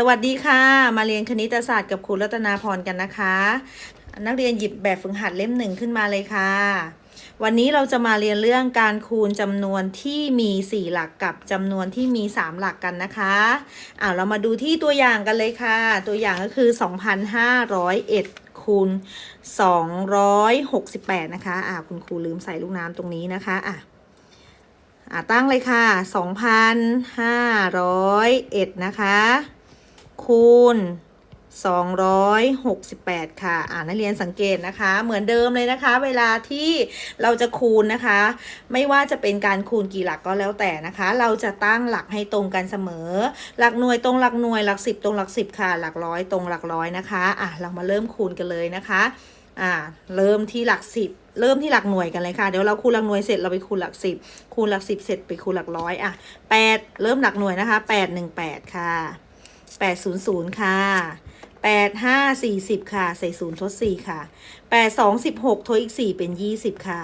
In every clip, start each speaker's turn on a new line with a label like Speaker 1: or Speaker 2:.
Speaker 1: สวัสดีค่ะ มาเรียนคณิตศาสตร์กับครูรัตนาพรกันนะคะ นักเรียนหยิบแบบฝึกหัดเล่มหนึ่งขึ้นมาเลยค่ะ วันนี้เราจะมาเรียนเรื่องการคูณจำนวนที่มี 4 หลักกับจำนวนที่มี 3 หลักกันนะคะอ่าเรามาดูที่ตัวอย่างกันเลยค่ะ ตัวอย่างก็คือ 2,501คูณ268 นะคะอ่าคุณครูลืมใส่ลูกน้ำตรงนี้นะคะอะอ่าตั้งเลยค่ะ 2,501นะคะ คูณ 268 ค่ะ อ่านักเรียนสังเกตนะคะ เหมือนเดิมเลยนะคะ เวลาที่เราจะคูณนะคะ ไม่ว่าจะเป็นการคูณกี่หลักก็แล้วแต่นะคะ เราจะตั้งหลักให้ตรงกันเสมอ หลักหน่วยตรงหลักหน่วยหลักสิบตรงหลักสิบค่ะ หลักร้อยตรงหลักร้อยนะคะ อะเรามาเริ่มคูณกันเลยนะคะ อ่า เริ่มที่หลักสิบเริ่มที่หลักหน่วยกันเลยค่ะ เดี๋ยวเราคูณหลักหน่วยเสร็จเราไปคูณหลักสิบคูณหลักสิบเสร็จไปคูณหลักร้อยอะแปดเริ่มหลักหน่วยนะคะแปดหนึ่งแปดค่ะ แปดศูนย์ศูนย์ค่ะแปดห้าสี่สิบค่ะ ใส่ศูนย์ทดสี่ค่ะแปดสองสิบหกทดอีกสี่เป็นยี่สิบค่ะ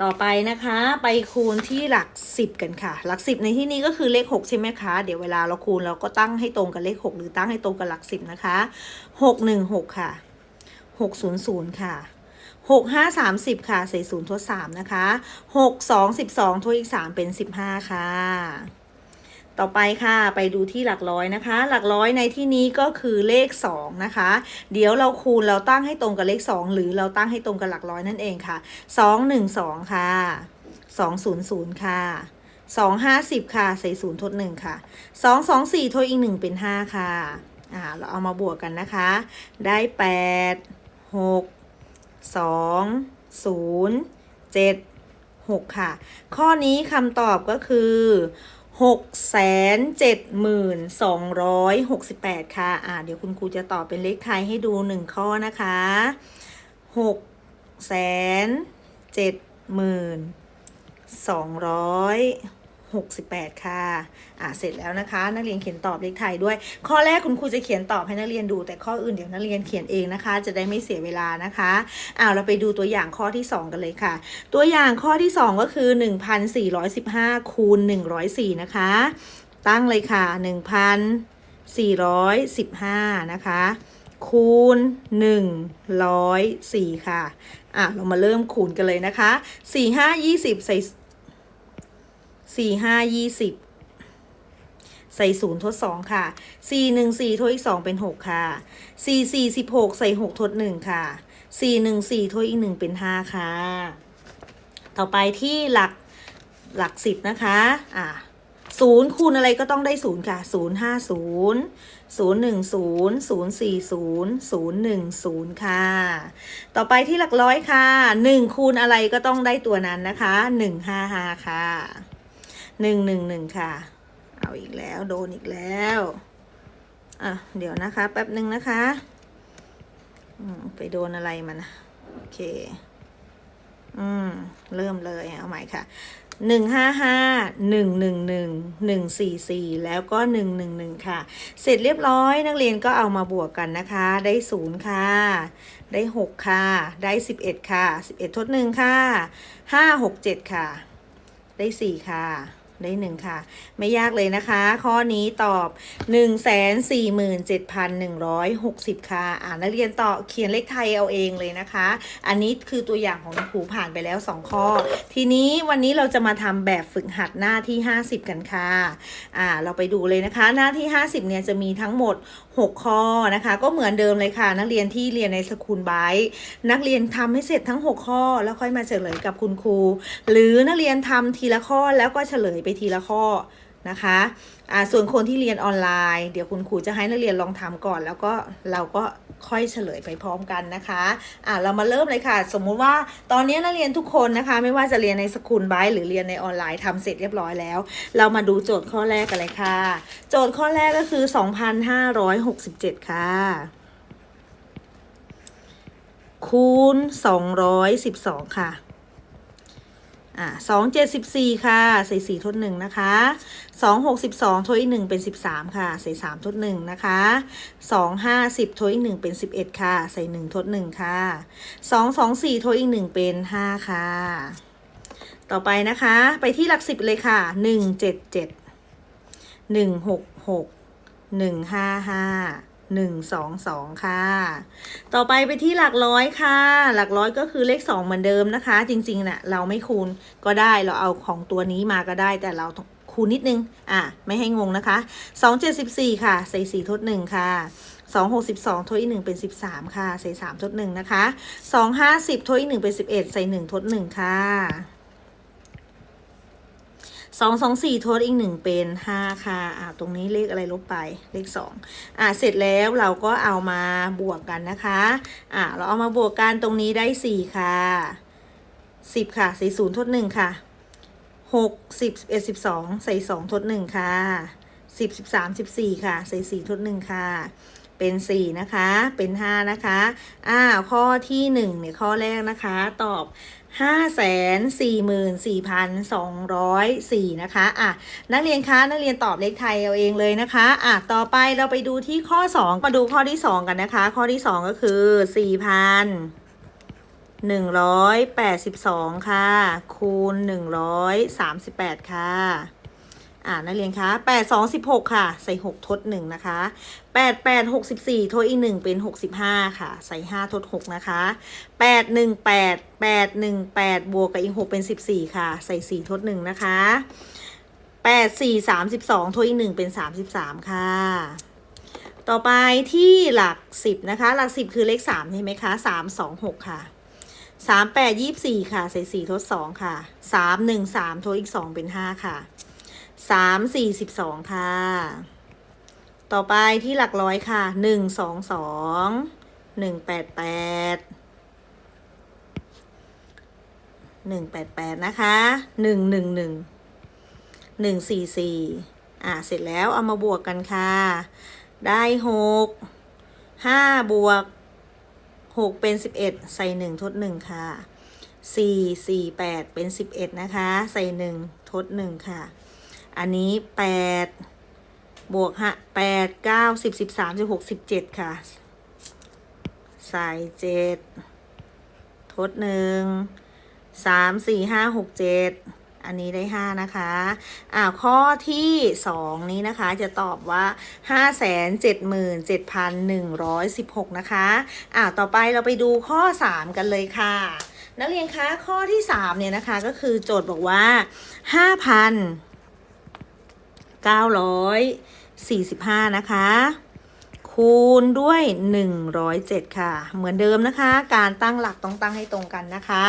Speaker 1: ต่อไปนะคะไปคูณที่หลักสิบกันค่ะ หลักสิบในที่นี้ก็คือเลขหกใช่ไหมคะ เดี๋ยวเวลาเราคูณเราก็ตั้งให้ตรงกับเลขหกหรือตั้งให้ตรงกับหลักสิบนะคะหกหนึ่งหกค่ะหกศูนย์ศูนย์ค่ะหกห้าสามสิบค่ะใส่ศูนย์ทดสามนะคะหกสองสิบสองทดอีกสามเป็นสิบห้าค่ะ ต่อไปค่ะไปดูที่หลักร้อยนะคะ หลักร้อยในที่นี้ก็คือเลขสองนะคะ เดี๋ยวเราคูณเราตั้งให้ตรงกับเลขสองหรือเราตั้งให้ตรงกับหลักร้อยนั่นเองค่ะสองหนึ่งสองค่ะสองศูนย์ศูนย์ค่ะสองห้าสิบค่ะ ใส่ศูนย์ทดหนึ่งค่ะสองสองสี่ทดอีกหนึ่งเป็นห้าค่ะอ่าเราเอามาบวกกันนะคะ ได้แปดหกสองศูนย์เจ็ดหกค่ะ ข้อนี้คำตอบก็คือ หกแสนเจ็ดหมื่นสองร้อยหกสิบแปดค่ะ อ่า เดี๋ยวคุณครูจะตอบเป็นเลขไทยให้ดูหนึ่งข้อนะคะห กแสนเจ็ดหกสิบแปดค่ะ อ่าเสร็จแล้วนะคะ นักเรียนเขียนตอบเลขไทยด้วย ข้อแรกคุณครูจะเขียนตอบให้นักเรียนดู แต่ข้ออื่นเดี๋ยวนักเรียนเขียนเองนะคะ จะได้ไม่เสียเวลานะคะอ้าวเราไปดูตัวอย่างข้อที่ 2 กันเลยค่ะ ตัวอย่างข้อที่ 2 ก็คือ 1,415คูณ104 นะคะ ตั้งเลยค่ะ 1,415 นะคะ คูณ 104 ค่ะอะ เรามาเริ่มคูณกันเลยนะคะ 4 5 20 ใส่ สี่ห้ายี่สิบใส่ศูนย์ทดสองค่ะสี่หนึ่งสี่ทดอีกสองเป็นหกค่ะสี่สี่สิบหกใส่หกทดหนึ่งค่ะสี่หนึ่งสี่ทดอีกหนึ่งเป็นห้าค่ะ ต่อไปที่หลักหลักสิบนะคะอ่าศูนย์คูณอะไรก็ต้องได้ศูนย์ค่ะศูนย์ห้าศูนย์ศูนย์หนึ่งศูนย์ศูนย์สี่ศูนย์ศูนย์หนึ่งศูนย์ค่ะ ต่อไปที่หลักร้อยค่ะหนึ่งคูณอะไรก็ต้องได้ตัวนั้นนะคะหนึ่งห้าห้าค่ะ หนึ่งหนึ่งหนึ่งค่ะ เอาอีกแล้วโดนอีกแล้ว อะ เดี๋ยวนะคะ แป๊บหนึ่งนะคะไปโดนอะไรมันโอเค อืม เริ่มเลย เอาใหม่ค่ะหนึ่งห้าห้าหนึ่งหนึ่งหนึ่งหนึ่งสี่สี่แล้วก็หนึ่งหนึ่งหนึ่งค่ะ เสร็จเรียบร้อยนักเรียนก็เอามาบวกกันนะคะ ได้ศูนย์ค่ะ ได้หกค่ะ ได้สิบเอ็ดค่ะสิบเอ็ดทดหนึ่งค่ะห้าหกเจ็ดค่ะ ได้สี่ค่ะ ได้หนึ่งค่ะ ไม่ยากเลยนะคะ ข้อนี้ตอบ 1 4 7 1 6 0 ค่ะ อ่านนักเรียนต่อเขียนเลขไทยเอาเองเลยนะคะ อันนี้คือตัวอย่างของครูผ่านไปแล้ว 2 ข้อ ทีนี้วันนี้เราจะมาทำแบบฝึกหัดหน้าที่ 50 กันค่ะ อ่า เราไปดูเลยนะคะ หน้าที่ 50 เนี่ยจะมีทั้งหมด 6 ข้อนะคะ ก็เหมือนเดิมเลยค่ะ นักเรียนที่เรียนในสคูลไบต์นักเรียนทำให้เสร็จทั้ง 6 ข้อ แล้วค่อยมาเฉลยกับคุณครู หรือนักเรียนทำทีละข้อแล้วก็เฉลยไปทีละข้อนะคะอ่าส่วนคนที่เรียนออนไลน์ เดี๋ยวคุณครูจะให้นักเรียนลองทำก่อน แล้วก็เราก็ค่อยเฉลยไปพร้อมกันนะคะอ่าเรามาเริ่มเลยค่ะ สมมุติว่าตอนนี้นักเรียนทุกคนนะคะ ไม่ว่าจะเรียนในสคูลไบหรือเรียนในออนไลน์ทำเสร็จเรียบร้อยแล้ว เรามาดูโจทย์ข้อแรกกันเลยค่ะ โจทย์ข้อแรกก็คือ 2,567 ค่ะ คูณ 212 ค่ะ อ่าสองเจ็ดสิบสี่ค่ะใส่สี่ทดหนึ่งนะคะสองหกสิบสองทดอีกหนึ่งเป็นสิบสามค่ะใส่สามทดหนึ่งนะคะสองห้าสิบทดอีกหนึ่งเป็นสิบเอ็ดค่ะ ใส่หนึ่งทดหนึ่งค่ะสองสองสี่ทดอีกหนึ่งเป็นห้าค่ะ ต่อไปนะคะ ไปที่หลักสิบเลยค่ะหนึ่งเจ็ดเจ็ดหนึ่งหกหกหนึ่งห้าห้า หนึ่งสองสองค่ะ ต่อไปไปที่หลักร้อยค่ะ หลักร้อยก็คือเลขสองเหมือนเดิมนะคะ จริงๆนะ่ะเราไม่คูณก็ได้เราเอาของตัวนี้มาก็ได้ แต่เราคูณนิดนึง อะ ไม่ให้งงนะคะสองเจ็ดสิบสี่ค่ะ ใส่สี่ทดหนึ่งค่ะสองหกสิบสองทดอีกหนึ่งเป็นสิบสามค่ะ ใส่สามทดหนึ่งนะคะสองห้าสิบทดอีกหนึ่งเป็นสิบเอ็ดใส่หนึ่งทดหนึ่งค่ะ สองสองสี่ทดอีกหนึ่งเป็นห้าค่ะอ่าตรงนี้เลขอะไรลบไปเลขสองอ่าเสร็จแล้วเราก็เอามาบวกกันนะคะอ่าเราเอามาบวกกันตรงนี้ได้สี่ค่ะสิบค่ะใส่ศูนย์ทดหนึ่งค่ะหกสิบเอ็ดสิบสองใส่สองทดหนึ่งค่ะสิบสิบสามสิบสี่ค่ะ ใส่สี่ทดหนึ่งค่ะเป็นสี่นะคะ เป็นห้านะคะ อ้าว ข้อที่หนึ่งเนี่ย ข้อแรกนะคะ ตอบ ห้าแสนสี่หมื่นสี่พันสองร้อยสี่นะคะอะนักเรียนคะนักเรียนตอบเลขไทยเอาเองเลยนะคะอะต่อไปเราไปดูที่ข้อสองมาดูข้อที่สองกันนะคะ ข้อที่สองก็คือสี่พันหนึ่งร้อยแปดสิบสองค่ะ คูณหนึ่งร้อยสามสิบแปดค่ะ อ่านักเรียนคะแปดสองสิบหกค่ะ ใส่หกทดหนึ่งนะคะแปดแปดหกสิบสี่ทดอีกหนึ่งเป็นหกสิบห้าค่ะ ใส่ห้าทดหกนะคะแปดหนึ่งแปดแปดหนึ่งแปดบวกกับอีกหกเป็นสิบสี่ค่ะ ใส่สี่ทดหนึ่งนะคะแปดสี่สามสิบสองทดอีกหนึ่งเป็นสามสิบสามค่ะ ต่อไปที่หลักสิบนะคะ หลักสิบคือเลขสามใช่ไหมคะสามสองหกค่ะสามแปดยี่สี่ค่ะ ใส่สี่ทดสองค่ะสามหนึ่งสามทดอีกสองเป็นห้าค่ะ สามสี่สิบสองค่ะ ต่อไปที่หลักร้อยค่ะหนึ่งสองสองหนึ่งแปดแปดหนึ่งแปดแปดนะคะหนึ่งหนึ่งหนึ่งหนึ่งสี่สี่อะเสร็จแล้วเอามาบวกกันค่ะ ได้หกห้าบวกหกเป็นสิบเอ็ดใส่หนึ่งทดหนึ่งค่ะสี่สี่แปดเป็นสิบเอ็ดนะคะ ใส่หนึ่งทดหนึ่งค่ะ อันนี้แปดบวกฮะแปดเก้าสิบสิบสามสิบหกสิบเจ็ดค่ะ ใส่เจ็ดทดหนึ่งสามสี่ห้าหกเจ็ดอันนี้ได้ห้านะคะ อ่า ข้อที่สองนี้นะคะ จะตอบว่าห้าแสนเจ็ดหมื่นเจ็ดพันหนึ่งร้อยสิบหกนะคะ อ่า ต่อไปเราไปดูข้อสามกันเลยค่ะ นักเรียนคะ ข้อที่สามเนี่ยนะคะ ก็คือโจทย์บอกว่าห้าพัน 945 นะคะ คูณด้วย 107 ค่ะ เหมือนเดิมนะคะ การตั้งหลักต้องตั้งให้ตรงกันนะคะ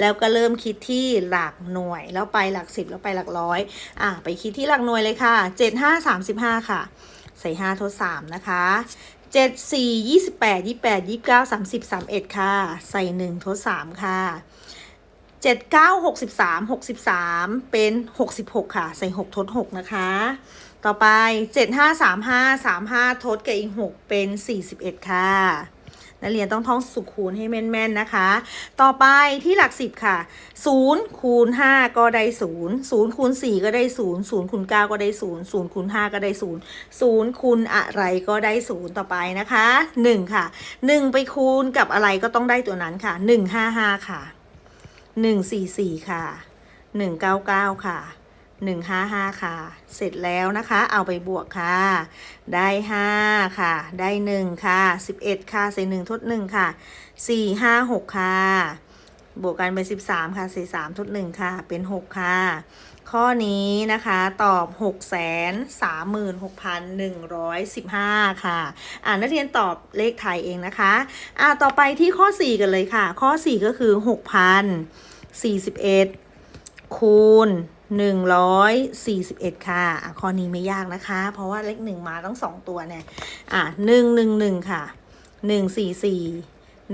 Speaker 1: แล้วก็เริ่มคิดที่หลักหน่วย แล้วไปหลัก 10 แล้วไปหลักร้อยอะไปคิดที่หลักหน่วยเลยค่ะ 7535 ค่ะ ใส่ 5 ทด 3 นะคะ7 4 28 28 29 30 31ค่ะ ใส่1ทด3ค่ะ เจ็ดเก้าหกสิบสามหกสิบสามเป็นหกสิบหกค่ะ ใส่หกทดหกนะคะ ต่อไปเจ็ดห้าสามห้าสามห้าทดกับอีกหกเป็นสี่สิบเอ็ดค่ะนักเรียนต้องท่องสุขคูณให้แม่น ๆ นะคะ ต่อไปที่หลักสิบค่ะศูนย์คูณห้าก็ได้ศูนย์ศูนย์คูณสี่ก็ได้ศูนย์ศูนย์คูณเก้าก็ได้ศูนย์ศูนย์คูณห้าก็ได้ศูนย์ศูนย์คูณอะไรก็ได้ศูนย์ต่อไปนะคะหนึ่งค่ะหนึ่งไปคูณกับอะไรก็ต้องได้ตัวนั้นค่ะหนึ่งห้าห้าค่ะ หนึ่งสี่สี่ค่ะหนึ่งเก้าเก้าค่ะหนึ่งห้าห้าค่ะ เสร็จแล้วนะคะ เอาไปบวกค่ะ ได้ห้าค่ะ ได้หนึ่งค่ะสิบเอ็ดค่ะใส่หนึ่งทดหนึ่งค่ะสี่ห้าหกค่ะ บวกกันเป็นสิบสามค่ะใส่สามทดหนึ่งค่ะ เป็นหกค่ะ ข้อนี้นะคะตอบหกแสนสามหมื่นหกพันหนึ่งร้อยสิบห้าค่ะ อ่านักเรียนตอบเลขไทยเองนะคะ อ่าต่อไปที่ข้อ 4 กันเลยค่ะ ข้อ 4 ก็คือ 6,041 คูณ 141 ค่ะอะ ข้อนี้ไม่ยากนะคะ เพราะว่าเลขหนึ่งมาต้องสองตัวเนี่ย อะ 111 ค่ะ 144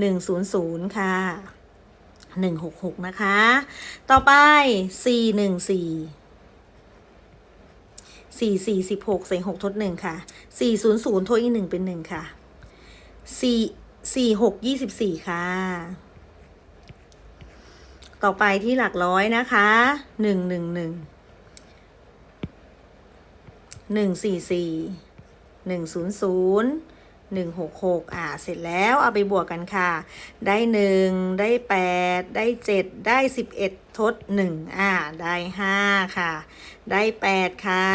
Speaker 1: 100 ค่ะ 166นะคะ ต่อไป414สี่สี่สี่สิบหกใส่หกทดหนึ่งค่ะสี่ศูนย์ศูนย์ทดอีกหนึ่งเป็นหนึ่งค่ะสี่สี่หกยี่สิบสี่ค่ะ ต่อไปที่หลักร้อยนะคะหนึ่งหนึ่งหนึ่งหนึ่งสี่สี่หนึ่งศูนย์ศูนย์ หนึ่งหกหกอ่า เสร็จแล้วเอาไปบวกกันค่ะ ได้หนึ่งได้แปดได้เจ็ดได้สิบเอ็ดทดหนึ่งอ่า ได้ห้าค่ะ ได้แปดค่ะ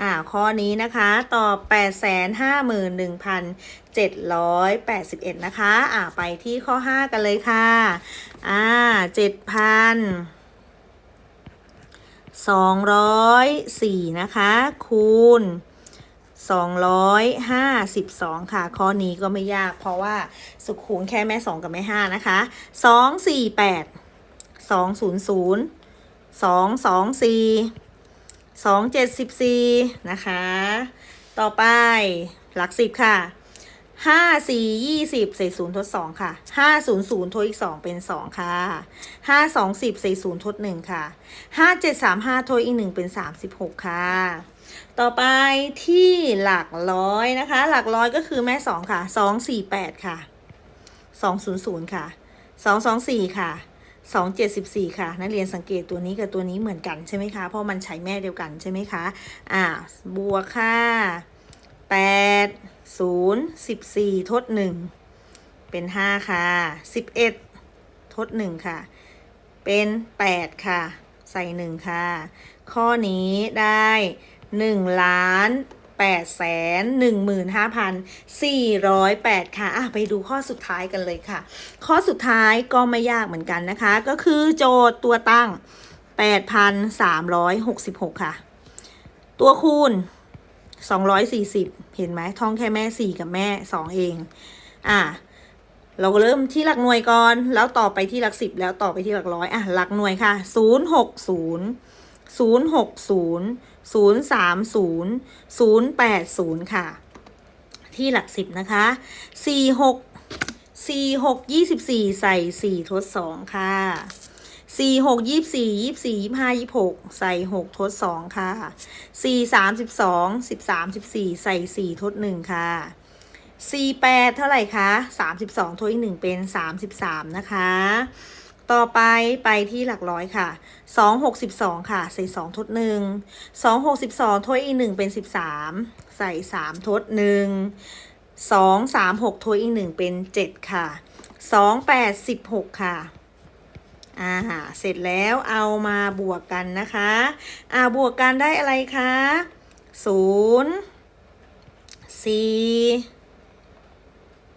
Speaker 1: อ่า ข้อนี้นะคะตอบแปดแสนห้าหมื่นหนึ่งพันเจ็ดร้อยแปดสิบเอ็ดนะคะ อ่า ไปที่ข้อห้ากันเลยค่ะ อ่าเจ็ดพันสองร้อยสี่นะคะ คูณ 252 ค่ะ ข้อนี้ก็ไม่ยาก เพราะว่าสุขคูณแค่แม่ 2 กับแม่ 5 นะคะ 248 200 224 274 นะคะ ต่อไปหลัก 10 ค่ะ 5 4 20 ใส่0ทด 2 ค่ะ 5 0 0ทดอีก 2 เป็น 2 ค่ะ 5 2 10 ใส่0ทด 1 ค่ะ 5 7 3 5ทดอีก 1 เป็น 36 ค่ะ ต่อไปที่หลักร้อยนะคะ หลักร้อยก็คือแม่สองค่ะสองสี่แปดค่ะสองศูนย์ศูนย์ค่ะสองสองสี่ค่ะสองเจ็ดสิบสี่ค่ะ นักเรียนสังเกตตัวนี้กับตัวนี้เหมือนกันใช่ไหมคะ เพราะมันใช้แม่เดียวกันใช่ไหมคะอ่าบวกค่ะแปดศูนย์สิบสี่ทดหนึ่งเป็นห้าค่ะสิบเอ็ดทดหนึ่งค่ะ เป็นแปดค่ะ ใส่หนึ่งค่ะ ข้อนี้ได้ หนึ่งล้านแปดแสนหนึ่งหมื่นห้าพันสี่ร้อยแปดค่ะ อะ ไปดูข้อสุดท้ายกันเลยค่ะ ข้อสุดท้ายก็ไม่ยากเหมือนกันนะคะ ก็คือโจทย์ตัวตั้งแปดพันสามร้อยหกสิบหกค่ะ ตัวคูณสองร้อยสี่สิบเห็นไหมท่องแค่แม่สี่กับแม่สองเอง อะ เราก็เริ่มที่หลักหน่วยก่อน แล้วต่อไปที่หลักสิบแล้วต่อไปที่หลักร้อย อะ หลักหน่วยค่ะศูนย์ หกศูนย์ศูนย์หกศูนย์ศูนย์สามศูนย์ศูนย์แปดศูนย์ค่ะ ที่หลักสิบนะคะสี่หกสี่หกยี่สิบสี่ใส่สี่ทดสองค่ะสี่หกยี่สี่ยี่สี่ยี่ห้ายี่หกใส่หกทดสองค่ะสี่สามสิบสองสิบสามสิบสี่ใส่สี่ทดหนึ่งค่ะสี่แปดเท่าไหร่คะสามสิบสองทดอีกหนึ่งเป็นสามสิบสามนะคะ ต่อไปไปที่หลักร้อยค่ะสองหกสิบสองค่ะ ใส่สองทดหนึ่งสองหกสิบสองทดอีกหนึ่งเป็นสิบสามใส่สามทดหนึ่งสองสามหกทดอีกหนึ่งเป็นเจ็ดค่ะสองแปดสิบหกค่ะอ่าเสร็จแล้วเอามาบวกกันนะคะ อ่าบวกกันได้อะไรคะศูนย์สี่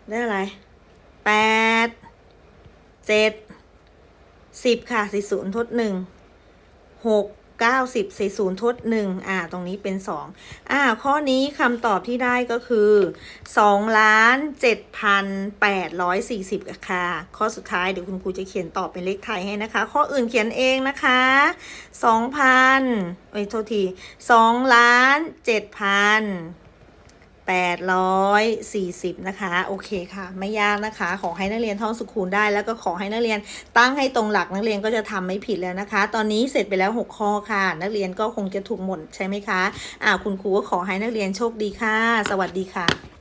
Speaker 1: ได้อะไรแปดเจ็ด สิบค่ะสี่ศูนย์ทดหนึ่งหกเก้าสิบสี่ศูนย์ทดหนึ่งอ่า ตรงนี้เป็นสองอ่า ข้อนี้คำตอบที่ได้ก็คือสองล้านเจ็ดพันแปดร้อยสี่สิบค่ะ ข้อสุดท้ายเดี๋ยวคุณครูจะเขียนตอบเป็นเลขไทยให้นะคะ ข้ออื่นเขียนเองนะคะสองพันเอ้ยโทษทีสองล้านเจ็ดพัน 840 นะคะ โอเคค่ะ ไม่ยากนะคะ ขอให้นักเรียนท่องสุขูณได้ แล้วก็ขอให้นักเรียนตั้งให้ตรงหลักนักเรียนก็จะทำไม่ผิดแล้วนะคะ ตอนนี้เสร็จไปแล้ว 6 ข้อค่ะ นักเรียนก็คงจะถูกหมดใช่ไหมคะอ่าคุณครูก็ขอให้นักเรียนโชคดีค่ะ สวัสดีค่ะ